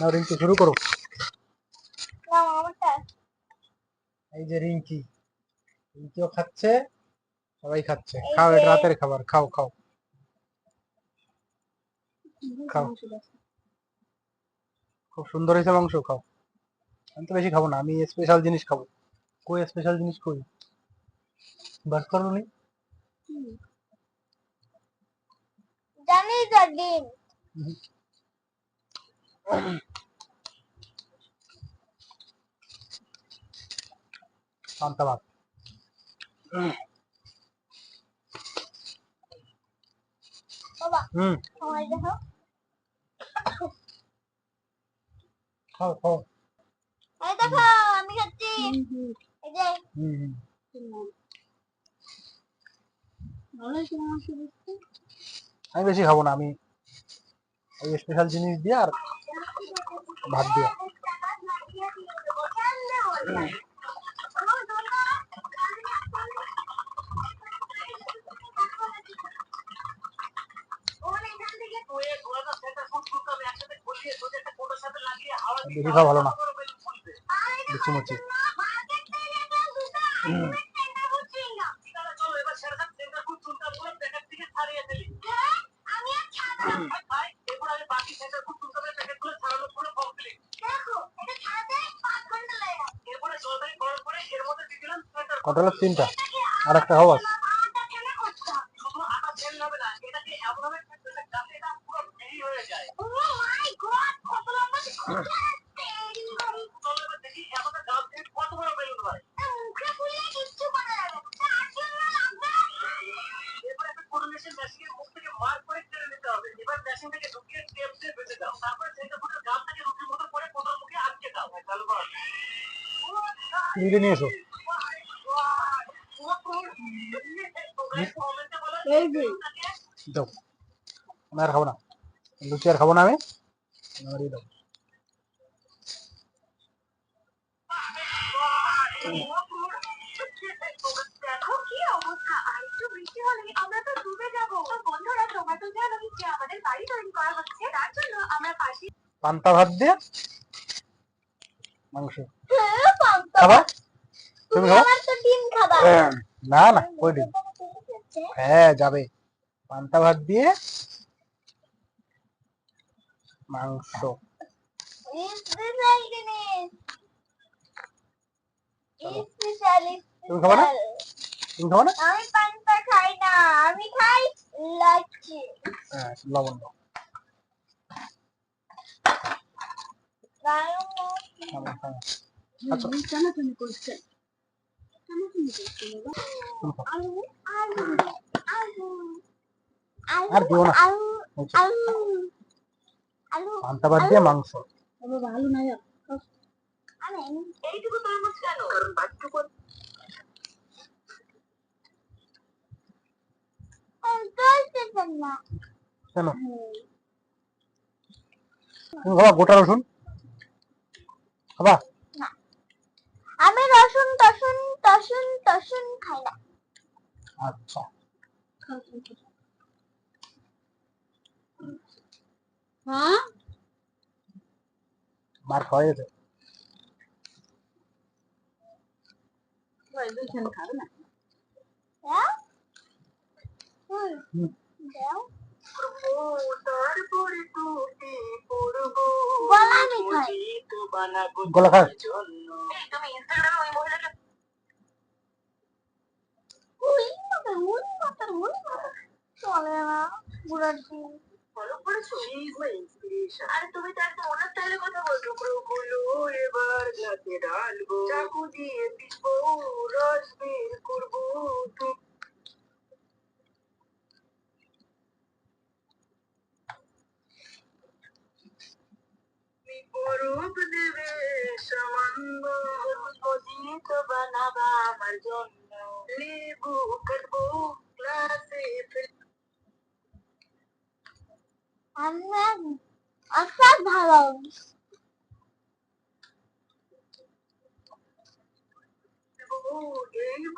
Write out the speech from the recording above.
না রিঙ্কি শুরু করো। এই যে রিঙ্কি রিঙ্কিও খাচ্ছে সবাই খাচ্ছে। খাও এটা রাতের খাবার খাও খাও। খাও। খুব সুন্দর হয়েছে মাংস খাও। আমি তো বেশি খাব না আমি স্পেশাল জিনিস খাব। কই স্পেশাল জিনিস কই? বাস করো নি জানি তো ডিম পান্তা ভাত হুম খাও খাও এই দেখো আমি খাচ্ছি এই যে হুম হুম আমি বেশি খাব না আমি ওই স্পেশাল জিনিস দিয়ে আর ভাত দিয়ে বেশি খাওয়া ভালো না। লুচি মুচি কটা হলো? তিনটা। আর একটা হওয়া নিয়ে এসো। দাও। আমি আর খাব না। লুচি আর খাব না আমি। দাও দেখো কি অবস্থা আর একটু বৃষ্টি হলে আমরা তো ডুবে যাব তো বন্ধুরা তোমরা তো জানো যে আমাদের বাড়ি তৈরি করা হচ্ছে তার জন্য আমরা পাশে পান্তা ভাত দিয়ে মাংস। হ্যাঁ খাবা? তুমি খাবা? ডিম খাবা। না না কই দিন হ্যাঁ যাবে। পান্তা ভাত দিয়ে মাংস। স্পেশাল তুমি খাবা না? তুমি খাব না? আমি পান্তা খাই না আমি খাই লাচ্ছি। হ্যাঁ লবণ দাও লবণ খাও। আচ্ছা টানাটানি করছে টানাটানি করছে তুমি খাও। আলু আলু আলু আর দিও না। আলু আলু আলু পান্তা ভাত দিয়ে মাংস। আলু নাই এইটুকু তরমুজ কেন কারণ কেন গোটা রসুন? খাবা আমি রসুন টসুন টসুন টসুন খাই না আচ্ছা হ্যাঁ মার খাওয়া গেছে খাবে না হ্যাঁ হুম হুম। দাও গলা আমি খাই গলা খাস উই মাতার উই মাতার উই মাতার চলে না বুড়ার দিন আরে তুমি তো একদম ওনার স্টাইলে কথা বলছো গুলো এবার গ্লাসে ঢালবো চাকু দিয়ে করব জন্য লেবু কাটবো গ্লাসে ফেলব আমি অসাদ ভালো এইবার